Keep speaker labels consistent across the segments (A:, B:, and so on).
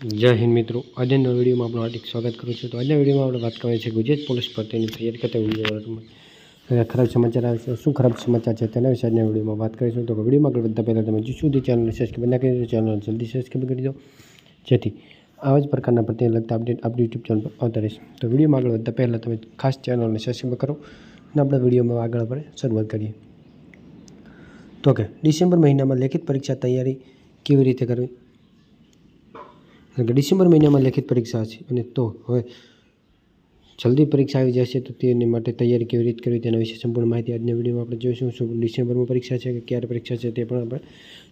A: જય હિન્દ મિત્રો. આજના વિડીયોમાં આપણું હાર્દિક સ્વાગત કરું છું. તો આજના વિડીયોમાં આપણે વાત કરવાની છે ગુજરાત પોલીસ ભરતીની તૈયારી કરતા વીડિયો ખરાબ સમાચાર આવે છે. શું ખરાબ સમાચાર છે તેના વિશે આજના વિડીયોમાં વાત કરીશું. તો વિડીયોમાં આગળ વધતા પહેલાં તમે જો સુધી ચેનલને સબસ્ક્રાઈબ ના કરી દો ચેનલ જલ્દી સબસ્ક્રાઈબ કરી દો. જેથી આવા જ પ્રકારના પ્રત્યે લગતા અપડેટ આપણી યુટ્યુબ ચેનલ પર આવતા રહેશે. તો વિડીયોમાં આગળ વધતા પહેલાં તમે ખાસ ચેનલને સબસ્ક્રાઈબ કરો અને આપણા વિડીયોમાં આગળ આપણે શરૂઆત કરીએ. તો કે ડિસેમ્બર મહિનામાં લેખિત પરીક્ષા તૈયારી કેવી રીતે કરવી? કારણ કે ડિસેમ્બર મહિનામાં લેખિત પરીક્ષા છે. અને તો હવે જલ્દી પરીક્ષા આવી જશે તો તેની માટે તૈયારી કેવી રીતે કરવી તેના વિશે સંપૂર્ણ માહિતી આજના વિડીયોમાં આપણે જોઈશું શું ડિસેમ્બરમાં પરીક્ષા છે કે ક્યારે પરીક્ષા છે તે પણ આપણે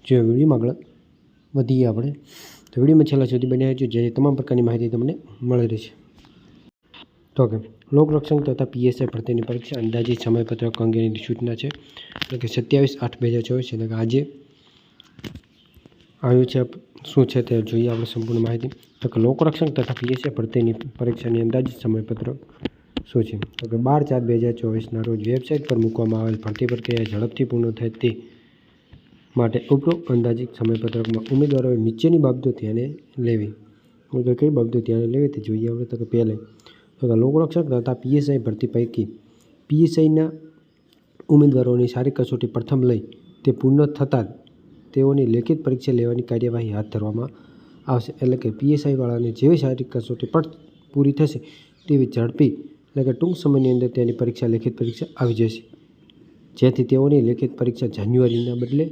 A: જોઈએ વિડીયોમાં આગળ વધીએ આપણે. તો વિડીયોમાં છેલ્લા સુધી બન્યા રહેજો જે તમામ પ્રકારની માહિતી તમને મળી રહેશે. તો કે લોકરક્ષક તથા પીએસઆઈ ભરતીની પરીક્ષા અંદાજિત સમયપત્રક અંગેની સૂચના છે. એટલે કે સત્યાવીસ આઠ બે હજાર ચોવીસ, એટલે કે આજે આવ્યું છે શું છે તે જોઈએ આપણે સંપૂર્ણ માહિતી. તો કે લોકરક્ષણ તથા પીએસઆઈ ભરતીની પરીક્ષાની અંદાજિત સમયપત્રક શું છે? તો કે બાર ચાર બે હજાર ચોવીસના રોજ વેબસાઇટ પર મૂકવામાં આવેલ ભરતી પ્રક્રિયા ઝડપથી પૂર્ણ થાય તે માટે ઉપરોક્ત અંદાજિત સમયપત્રકમાં ઉમેદવારોએ નીચેની બાબતો ધ્યાને લેવી. તો કઈ બાબતો ધ્યાને લેવી તે જોઈએ આપણે. તો કે પહેલાં, તો કે લોકરક્ષક તથા પીએસઆઈ ભરતી પૈકી પીએસઆઈના ઉમેદવારોની સારી કસોટી પ્રથમ લઈ તે પૂર્ણ થતાં જ તેઓની લેખિત પરીક્ષા લેવાની કાર્યવાહી હાથ ધરવામાં આવશે એટલે કે પીએસઆઈવાળાને જેવી શારીરિક કસોટી પણ પૂરી થશે તેવી ઝડપી એટલે કે ટૂંક સમયની અંદર તેની પરીક્ષા, લેખિત પરીક્ષા આવી જશે. જેથી તેઓની લેખિત પરીક્ષા જાન્યુઆરીના બદલે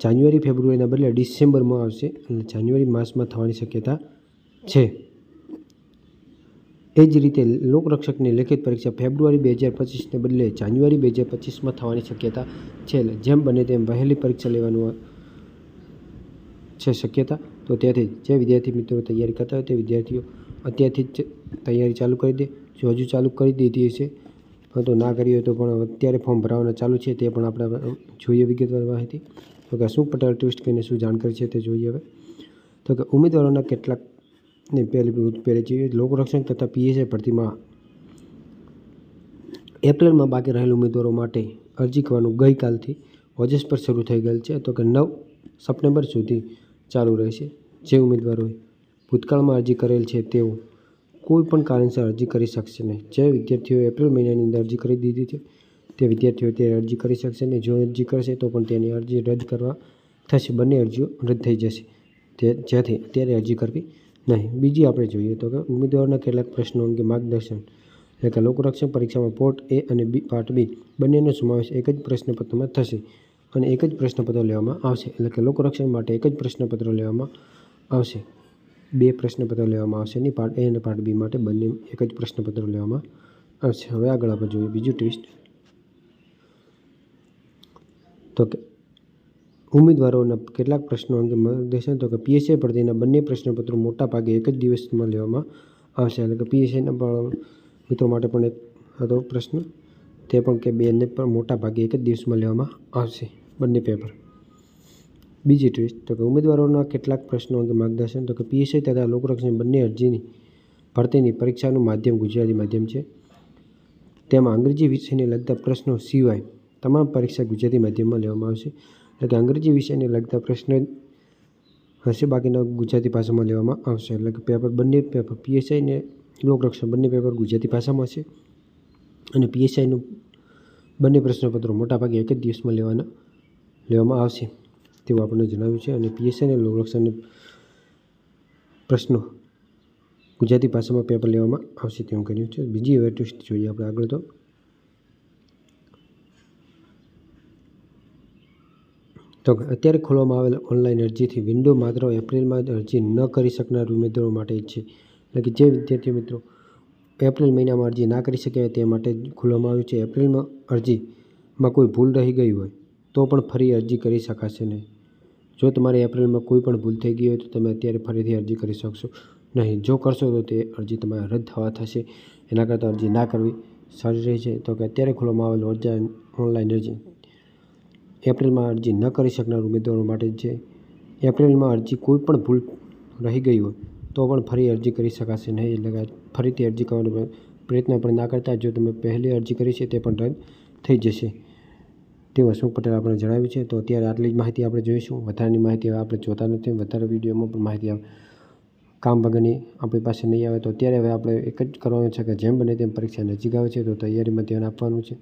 A: જાન્યુઆરી, ફેબ્રુઆરીના બદલે ડિસેમ્બરમાં આવશે અને જાન્યુઆરી માસમાં થવાની શક્યતા છે. એ જ રીતે લોકરક્ષકની લેખિત પરીક્ષા ફેબ્રુઆરી બે હજાર પચીસને બદલે જાન્યુઆરી બે હજાર પચીસમાં થવાની શક્યતા છે. જેમ બને તેમ વહેલી પરીક્ષા લેવાનું છે શક્યતા. તો ત્યાંથી જે વિદ્યાર્થી મિત્રો તૈયારી કરતા હોય તે વિદ્યાર્થીઓ અત્યારથી જ તૈયારી ચાલુ કરી દે. જો હજુ ચાલુ કરી દીધી હશે તો ના કરી હોય તો પણ અત્યારે ફોર્મ ભરાવાના ચાલુ છે તે પણ આપણે જોઈએ વિગતવાર માહિતી. તો કે શું પટેલ ટ્વિસ્ટ કરીને શું જાણકારી છે તે જોઈએ હવે. તો કે ઉમેદવારોના કેટલાક ને પહેલી પહેલી છે લોકરક્ષણ તથા પીએસઆઈ ભરતીમાં એપ્રિલમાં બાકી રહેલ ઉમેદવારો માટે અરજી કરવાનું ગઈકાલથી ઓજસ પર શરૂ થઈ ગયેલ છે, તો કે નવ સપ્ટેમ્બર સુધી ચાલુ રહેશે. જે ઉમેદવારોએ ભૂતકાળમાં અરજી કરેલ છે, તેઓ કોઈ પણ કારણસર અરજી કરી શકશે નહીં. જે વિદ્યાર્થીઓએ એપ્રિલ મહિનાની અંદર અરજી કરી દીધી છે, તે વિદ્યાર્થીઓ તે અરજી કરી શકશે ને જો અરજી કરશે, તો પણ તેની અરજી રદ કરવા થશે. બંને અરજીઓ રદ થઈ જશે. તે, જેથી અત્યારે અરજી કરવી નહીં, બીજી આપણે જોઈએ તો કે ઉમેદવારના કેટલાક પ્રશ્નો અંગે માર્ગદર્શન એટલે કે લોકરક્ષક પરીક્ષામાં પોર્ટ એ અને બી, પાર્ટ બી બંનેનો સમાવેશ એક જ પ્રશ્નપત્રમાં થશે અને એક જ પ્રશ્નપત્ર લેવામાં આવશે, એટલે કે લોકરક્ષક માટે એક જ પ્રશ્નપત્ર લેવામાં આવશે. બે પ્રશ્નપત્ર લેવામાં આવશે નહીં, પાર્ટ એ અને પાર્ટ બી માટે બંને એક જ પ્રશ્નપત્ર લેવામાં આવશે. હવે આગળ આપણે જોઈએ બીજું ટ્વિસ્ટ તો કે ઉમેદવારોના કેટલાક પ્રશ્નો અંગે માર્ગદર્શન તો કે પીએસઆઈ ભરતીના બંને પ્રશ્નપત્રો મોટા ભાગે એક જ દિવસમાં લેવામાં આવશે. એટલે કે પીએસઆઈના પણ મિત્રો માટે પણ એક હતો પ્રશ્ન. તે પણ કે બેને પણ મોટા ભાગે એક જ દિવસમાં લેવામાં આવશે બંને પેપર બીજી ટ્વિસ્ટ તો કે ઉમેદવારોના કેટલાક પ્રશ્નો અંગે માર્ગદર્શન તો કે પીએસઆઈ તથા લોકરક્ષણ બંને અરજીની ભરતીની પરીક્ષાનું માધ્યમ ગુજરાતી માધ્યમ છે. તેમાં અંગ્રેજી વિષયને લગતા પ્રશ્નો સિવાય તમામ પરીક્ષા ગુજરાતી માધ્યમમાં લેવામાં આવશે. એટલે કે અંગ્રેજી વિષયને લગતા પ્રશ્ન હશે, બાકીના ગુજરાતી ભાષામાં લેવામાં આવશે. એટલે કે પેપર બંને પેપર પીએસઆઈને લોકરક્ષણ બંને પેપર ગુજરાતી ભાષામાં હશે અને પીએસઆઈનું બંને પ્રશ્નપત્રો મોટાભાગે એક જ દિવસમાં લેવાના, લેવામાં આવશે તેવું આપણને જણાવ્યું છે. અને પીએસઆઈ અને લોકરક્ષણને પ્રશ્નો ગુજરાતી ભાષામાં પેપર લેવામાં આવશે તેવું કર્યું છે. બીજી હવે ટ્વિસ્ટ જોઈએ આપણે આગળ તો. તો અત્યારે ખોલવામાં આવેલ ઓનલાઈન અરજીથી વિન્ડો માત્ર એપ્રિલમાં જ અરજી ન કરી શકનાર ઉમેદવારો માટે જ છે. એટલે કે જે વિદ્યાર્થીઓ મિત્રો એપ્રિલ મહિનામાં અરજી ના કરી શક્યા તે માટે ખોલવામાં આવ્યું છે. એપ્રિલમાં અરજીમાં કોઈ ભૂલ રહી ગઈ હોય તો પણ ફરી અરજી કરી શકાશે નહીં. જો તમારે એપ્રિલમાં કોઈ પણ ભૂલ થઈ ગઈ હોય તો તમે અત્યારે ફરીથી અરજી કરી શકશો નહીં. જો કરશો તો તે અરજી તમારે રદ થવા થશે. એના કરતાં અરજી ના કરવી સારી રહી છે. તો કે અત્યારે ખોલવામાં આવેલ ઓનલાઈન અરજી એપ્રિલમાં અરજી ન કરી શકનાર ઉમેદવારો માટે છે એપ્રિલમાં અરજી કોઈ પણ ભૂલ રહી ગઈ હોય, તો પણ ફરી અરજી કરી શકાશે નહીં. એટલે ફરીથી અરજી કરવાનો પ્રયત્ન પણ ના કરતા જો તમે પહેલી અરજી કરી છે તે પણ રદ થઈ જશે. તે અશોક પટેલ આપણે જણાવ્યું છે. તો અત્યારે આટલી જ માહિતી આપણે જોઈશું. વધારાની માહિતી આપણે જોતા નથી. વધારે વિડીયોમાં પણ માહિતી કામ વગરની આપણી પાસે નહીં આવે. તો અત્યારે હવે આપણે એક જ કરવાનું છે કે જેમ બને તેમ પરીક્ષા નજીક આવે છે. તો તૈયારીમાં ધ્યાન આપવાનું છે.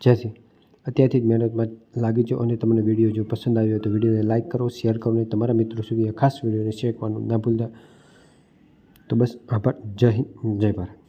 A: જેથી અત્યારથી જ મહેનતમાં લાગી જાઓ અને તમને વીડિયો જો પસંદ આવ્યો તો વિડીયોને લાઇક કરો, શેર કરો અને તમારા મિત્રો સુધી આ ખાસ વિડીયોને શેર કરવાનું ના ભૂલતા. તો બસ, આભાર. જય હિન્દ, જય ભારત.